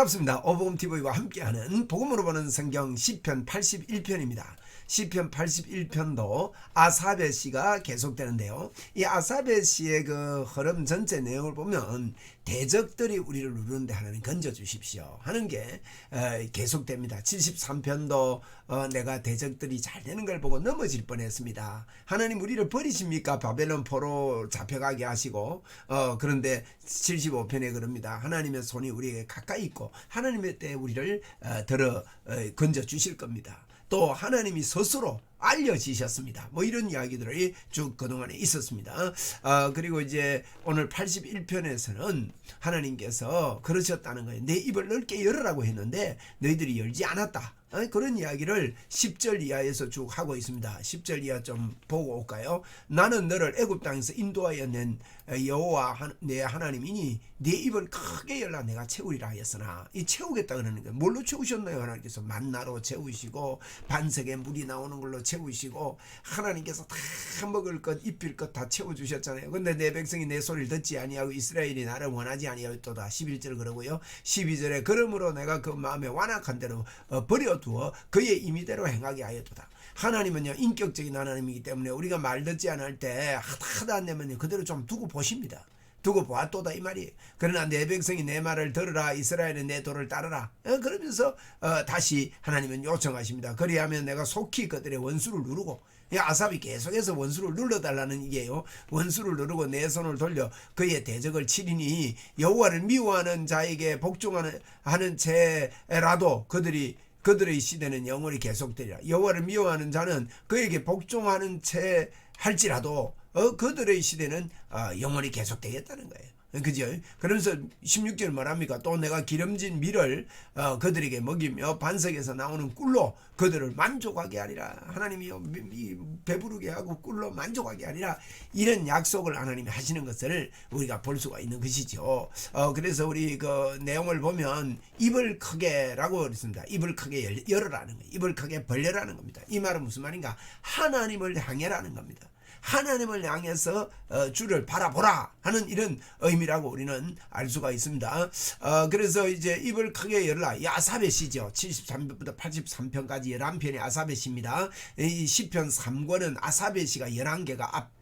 반갑습니다. 어복음 TV와 함께하는 복음으로 보는 성경 시편 81편입니다. 시편 81편도 아사베 시가 계속되는데요. 이 아사베 시의 그 흐름 전체 내용을 보면 대적들이 우리를 누르는데 하나님 건져 주십시오 하는 게 어, 계속됩니다. 73편도 어, 내가 대적들이 잘 되는 걸 보고 넘어질 뻔했습니다. 하나님 우리를 버리십니까? 바벨론 포로 잡혀가게 하시고 어, 그런데 75편에 그럽니다. 하나님의 손이 우리에게 가까이 있고 하나님의 때에 우리를 어, 들어 어, 건져 주실 겁니다. 또 하나님이 스스로 알려지셨습니다. 뭐 이런 이야기들이 쭉 그동안에 있었습니다. 아, 그리고 이제 오늘 81편에서는 하나님께서 그러셨다는 거예요. 내 입을 넓게 열으라고 했는데 너희들이 열지 않았다. 어, 그런 이야기를 10절 이하에서 쭉 하고 있습니다. 10절 이하 좀 보고 올까요? 나는 너를 애굽 땅에서 인도하여 낸 여호와 하- 내 하나님이니 네 입을 크게 열라 내가 채우리라 하였으나 이 채우겠다 그러는 거예요. 뭘로 채우셨나요? 하나님께서 만나로 채우시고 반석에 물이 나오는 걸로 채우시고 하나님께서 다 먹을 것 입힐 것 다 채워 주셨잖아요. 근데 내 백성이 내 소리를 듣지 아니하고 이스라엘이 나를 원하지 아니하였도다. 11절 그러고요. 12절에 그러므로 내가 그 마음에 완악한 대로 어, 버려 두어 그의 임의대로 행하게 하였도다. 하나님은요 인격적인 하나님이기 때문에 우리가 말 듣지 않을 때 하다 안 되면 그대로 좀 두고 보십니다. 두고 보았도다 이 말이. 그러나 내 백성이 내 말을 들으라 이스라엘은 내 도를 따르라. 어, 그러면서 어, 다시 하나님은 요청하십니다. 그리하면 내가 속히 그들의 원수를 누르고 이 아삽이 계속해서 원수를 눌러달라는 이게요. 원수를 누르고 내 손을 돌려 그의 대적을 치리니 여호와를 미워하는 자에게 복종하는 하는 채라도 그들이 그들의 시대는 영원히 계속되리라. 여호와를 미워하는 자는 그에게 복종하는 채 할지라도 어, 그들의 시대는 어, 영원히 계속되겠다는 거예요. 그죠? 그러면서 16절 말합니까? 또 내가 기름진 밀을 어, 그들에게 먹이며 반석에서 나오는 꿀로 그들을 만족하게 하리라. 하나님이 미- 미- 배부르게 하고 꿀로 만족하게 하리라. 이런 약속을 하나님이 하시는 것을 우리가 볼 수가 있는 것이죠. 어, 그래서 우리 그 내용을 보면 입을 크게라고 그랬습니다. 입을 크게 열- 열어라는 거예요. 입을 크게 벌려라는 겁니다. 이 말은 무슨 말인가? 하나님을 향해라는 겁니다. 하나님을 향해서 어, 주를 바라보라 하는 이런 의미라고 우리는 알 수가 있습니다. 어, 그래서 이제 입을 크게 열라. 이 아사벳이죠. 73편부터 83편까지 11편이 아사벳입니다. 이 10편 3권은 아사벳이가 11개가 앞에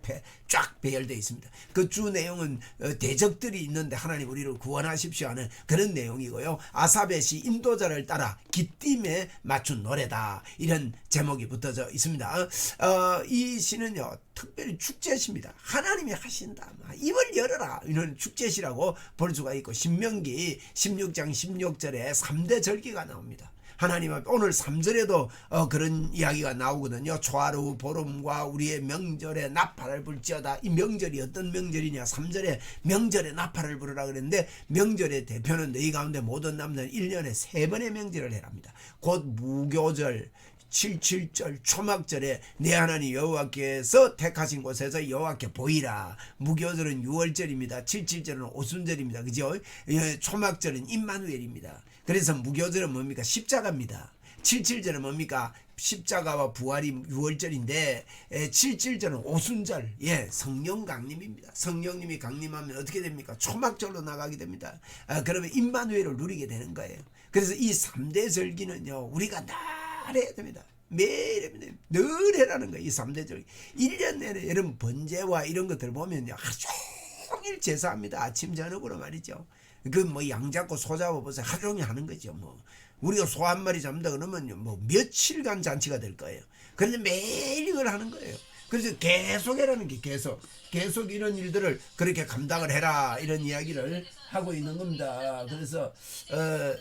쫙 배열되어 있습니다. 그 주 내용은 어, 대적들이 있는데 하나님 우리를 구원하십시오 하는 그런 내용이고요. 아사벳이 인도자를 따라 기띔에 맞춘 노래다. 이런 제목이 붙어져 있습니다. 어, 이 시는요. 특별히 축제시입니다. 하나님이 하신다. 입을 열어라. 이런 축제시라고 볼 수가 있고 신명기 16장 16절에 3대 절기가 나옵니다. 하나님 앞에 오늘 3절에도 어, 그런 이야기가 나오거든요. 초하루 보름과 우리의 명절에 나팔을 불지어다. 이 명절이 어떤 명절이냐? 3절에 명절에 나팔을 부르라 그랬는데 명절의 대표는 너희 가운데 모든 남자는 1년에 세 번의 명절을 해랍니다. 곧 무교절, 77절 초막절에 내 하나님 여호와께서 택하신 곳에서 여호와께 보이라. 무교절은 6월절입니다. 77절은 오순절입니다. 그죠? 예, 초막절은 임마누엘입니다. 그래서 무교절은 뭡니까? 십자가입니다. 77절은 뭡니까? 십자가와 부활이 6월절인데 77절은 오순절 예 성령 강림입니다. 성령님이 강림하면 어떻게 됩니까? 초막절로 나가게 됩니다. 아, 그러면 임마누엘을 누리게 되는 거예요. 그래서 이 3대 절기는요 우리가 날 해야 됩니다. 매일. 늘 해라는 거예요. 이 3대 절기. 1년 내내 여러분 번제와 이런 것들 보면요 하루 종일 제사합니다. 아침 저녁으로 말이죠. 그 뭐 양 잡고 소 잡아 보세요. 하루 종일 하는 거죠. 뭐 우리가 소 한 마리 잡는다 그러면요 뭐 며칠간 잔치가 될 거예요. 그런데 매일 이걸 하는 거예요. 그래서 계속 해라는 게 계속 계속 이런 일들을 그렇게 감당을 해라 이런 이야기를 하고 있는 겁니다. 그래서 어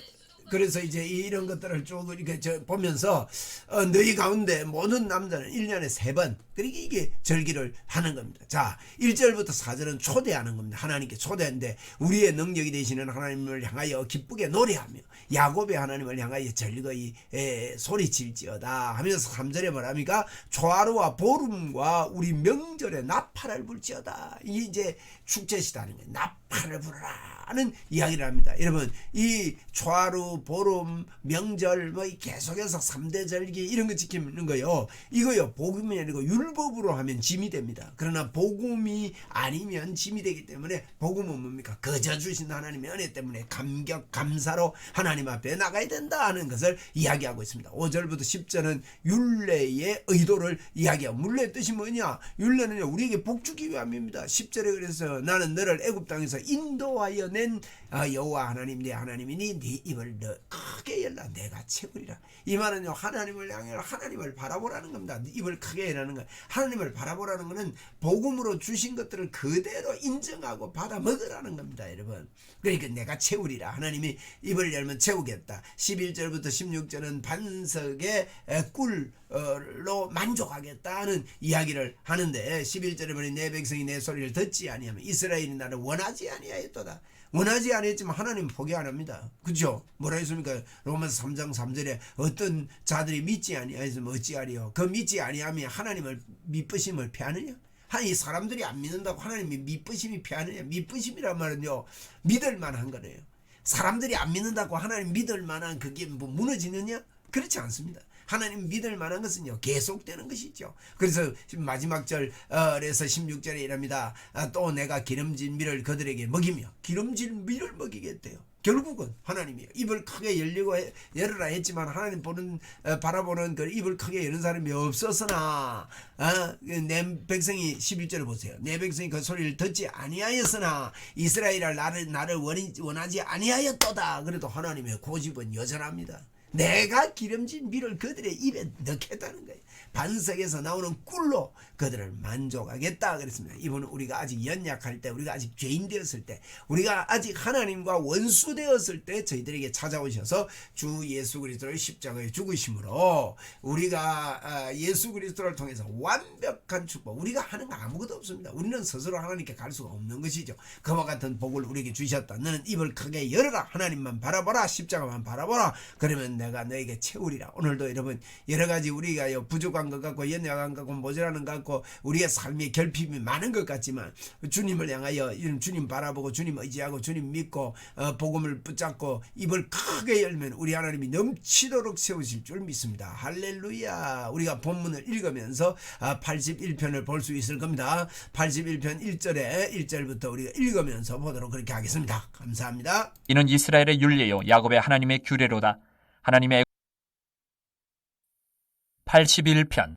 그래서 이제 이런 것들을 쭉 이렇게 저 보면서 어, 너희 가운데 모든 남자는 1년에 세 번 그러니까 이게 절기를 하는 겁니다. 자, 1절부터 4절은 초대하는 겁니다. 하나님께 초대인데 우리의 능력이 되시는 하나님을 향하여 기쁘게 노래하며 야곱의 하나님을 향하여 절거이 에, 소리칠지어다 하면서 3절에 뭐랍니까? 초하루와 보름과 우리 명절에 나팔을 불지어다. 이게 이제 축제시다는 거예요. 나팔을 불어라. 하는 이야기를 합니다. 여러분, 이 초하루 또 보름, 명절 뭐이 계속해서 삼대 절기 이런 거 지키는 거요. 이거요. 복음이 아니고 율법으로 하면 짐이 됩니다. 그러나 복음이 아니면 짐이 되기 때문에 복음은 뭡니까? 거저 주신 하나님의 은혜 때문에 감격 감사로 하나님 앞에 나가야 된다 하는 것을 이야기하고 있습니다. 5절부터 10절은 율례의 의도를 이야기하고 율례의 뜻이 뭐냐? 율례는요. 우리에게 복 주기 위함입니다. 10절에 그래서 나는 너를 애굽 땅에서 인도하여 낸 아, 여호와 하나님 네 하나님이니 네 입을 너 크게 열라 내가 채우리라. 이 말은요. 하나님을 향해 하나님을 바라보라는 겁니다. 입을 크게 열라는 거. 하나님을 바라보라는 것은 복음으로 주신 것들을 그대로 인정하고 받아 먹으라는 겁니다, 여러분. 그러니까 내가 채우리라. 하나님이 입을 열면 채우겠다. 11절부터 16절은 반석의 에, 꿀로 만족하겠다는 이야기를 하는데 11절에 보니 내 백성이 내 소리를 듣지 아니하면 이스라엘이 나를 원하지 아니하였도다. 원하지 않았지만 하나님 포기 안 합니다. 그죠? 뭐라 했습니까? 로마서 3장 3절에 어떤 자들이 믿지 아니하였으면 어찌하리요? 그 믿지 아니하면 하나님을 믿으심을 피하느냐? 아니 사람들이 안 믿는다고 하나님이 믿으심이 피하느냐? 믿으심이란 말은요 믿을 만한 거래요. 사람들이 안 믿는다고 하나님 믿을 만한 그게 뭐 무너지느냐? 그렇지 않습니다. 하나님 믿을 만한 것은요 계속되는 것이죠. 그래서 마지막 절에서 16절에 이랍니다. 아, 또 내가 기름진 밀을 그들에게 먹이며 기름진 밀을 먹이겠대요. 결국은 하나님이요 입을 크게 열리고 해- 열으라 했지만 하나님 보는 어, 바라보는 그 입을 크게 여는 사람이 없었으나 어, 내 백성이 11절을 보세요 내 백성이 그 소리를 듣지 아니하였으나 이스라엘을 나를 나를 원하지 아니하였도다 그래도 하나님의 고집은 여전합니다 내가 기름진 밀을 그들의 입에 넣겠다는 거예요. 반석에서 나오는 꿀로 그들을 만족하겠다 그랬습니다. 이분은 우리가 아직 연약할 때, 우리가 아직 죄인 되었을 때, 우리가 아직 하나님과 원수 되었을 때 저희들에게 찾아오셔서 주 예수 그리스도의 십자가에 죽으심으로 우리가 아, 예수 그리스도를 통해서 완벽한 축복, 우리가 하는 거 아무것도 없습니다. 우리는 스스로 하나님께 갈 수가 없는 것이죠. 그와 같은 복을 우리에게 주셨다. 너는 입을 크게 열어라. 하나님만 바라보라. 십자가만 바라보라. 그러면 내가 너에게 채우리라. 오늘도 여러분 여러 가지 우리가 요 부족한 것 같고 연약한 것 같고 모자라는 것 같고 우리의 삶의 결핍이 많은 것 같지만 주님을 향하여 주님 바라보고 주님 의지하고 주님 믿고 어, 복음을 붙잡고 입을 크게 열면 우리 하나님이 넘치도록 세우실 줄 믿습니다. 할렐루야. 우리가 본문을 읽으면서 아, 81편을 볼 수 있을 겁니다. 81편 1절에 1절부터 우리가 읽으면서 보도록 그렇게 하겠습니다. 감사합니다. 이는 이스라엘의 율례요 야곱의 하나님의 규례로다. 하나님의 81편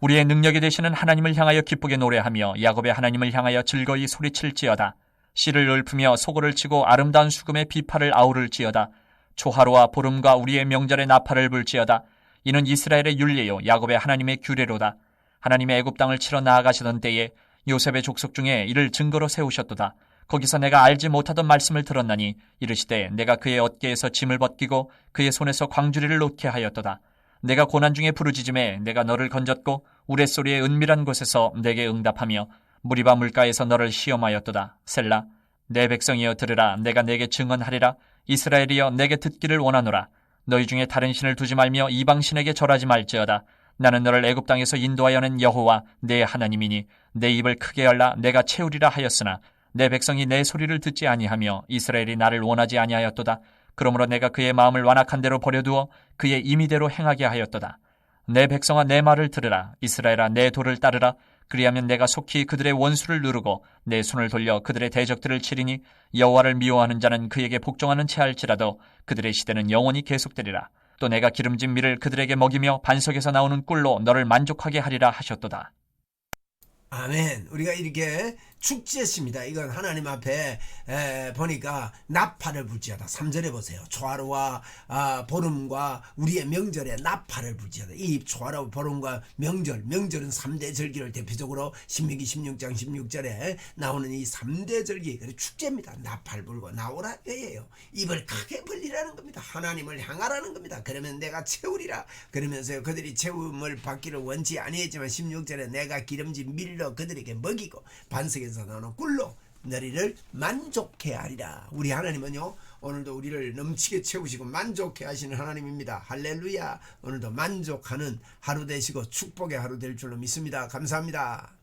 우리의 능력이 되시는 하나님을 향하여 기쁘게 노래하며 야곱의 하나님을 향하여 즐거이 소리칠지어다. 씨를 읊으며 소고를 치고 아름다운 수금의 비파를 아우를지어다. 초하루와 보름과 우리의 명절의 나팔을 불지어다. 이는 이스라엘의 율례요 야곱의 하나님의 규례로다. 하나님의 애굽 땅을 치러 나아가시던 때에 요셉의 족속 중에 이를 증거로 세우셨도다. 거기서 내가 알지 못하던 말씀을 들었나니 이르시되 내가 그의 어깨에서 짐을 벗기고 그의 손에서 광주리를 놓게 하였도다. 내가 고난 중에 부르짖음에 내가 너를 건졌고 우레소리의 은밀한 곳에서 내게 응답하며 무리바 물가에서 너를 시험하였도다. 셀라 내 백성이여 들으라. 내가 내게 증언하리라. 이스라엘이여 내게 듣기를 원하노라. 너희 중에 다른 신을 두지 말며 이방 신에게 절하지 말지어다. 나는 너를 애굽 땅에서 인도하여 낸 여호와 내 하나님이니 내 입을 크게 열라. 내가 채우리라 하였으나 내 백성이 내 소리를 듣지 아니하며 이스라엘이 나를 원하지 아니하였도다 그러므로 내가 그의 마음을 완악한 대로 버려두어 그의 임의대로 행하게 하였도다. 내 백성아 내 말을 들으라. 이스라엘아 내 도를 따르라. 그리하면 내가 속히 그들의 원수를 누르고 내 손을 돌려 그들의 대적들을 치리니 여호와를 미워하는 자는 그에게 복종하는 채 할지라도 그들의 시대는 영원히 계속되리라. 또 내가 기름진 밀을 그들에게 먹이며 반석에서 나오는 꿀로 너를 만족하게 하리라 하셨도다. 아멘. 우리가 이렇게 축제십니다. 이건 하나님 앞에 에, 보니까 나팔을 불지어다. 3절에 보세요. 초하루와 아, 보름과 우리의 명절에 나팔을 불지어다. 이 초하루 보름과 명절, 명절은 3대 절기를 대표적으로 신명기 16장 16절에 나오는 이 3대 절기, 축제입니다. 나팔 불고 나오라 예요. 입을 크게 벌리라는 겁니다. 하나님을 향하라는 겁니다. 그러면 내가 채우리라. 그러면서 그들이 채움을 받기를 원치 아니했지만 16절에 내가 기름진 밀로 그들에게 먹이고 반석에 서 나오는 꿀로 너희를 만족해 하리라. 우리 하나님은요. 오늘도 우리를 넘치게 채우시고 만족해 하시는 하나님입니다. 할렐루야. 오늘도 만족하는 하루 되시고 축복의 하루 될 줄로 믿습니다. 감사합니다.